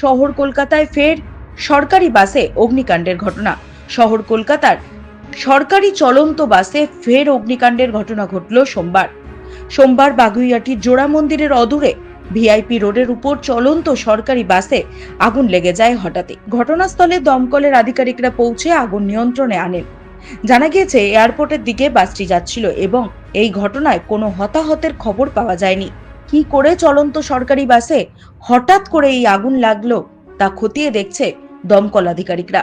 শহর কলকাতায় ফের সরকারি বাসে অগ্নিকাণ্ডের ঘটনা। শহর কলকাতার সরকারি চলন্ত বাসে ফের অগ্নিকাণ্ডের ঘটনা ঘটল সোমবার। সোমবার বাগুইয়াটির জোড়া মন্দিরের অদূরে ভিআইপি রোডের উপর চলন্ত সরকারি বাসে আগুন লেগে যায় হঠাৎই। ঘটনাস্থলে দমকলের আধিকারিকরা পৌঁছে আগুন নিয়ন্ত্রণে আনেন। জানা গিয়েছে, এয়ারপোর্টের দিকে বাসটি যাচ্ছিল এবং এই ঘটনায় কোনো হতাহতের খবর পাওয়া যায়নি। কি করে চলন্ত সরকারি বাসে হঠাৎ করে এই আগুন লাগল তা খতিয়ে দেখছে দমকল আধিকারিকরা।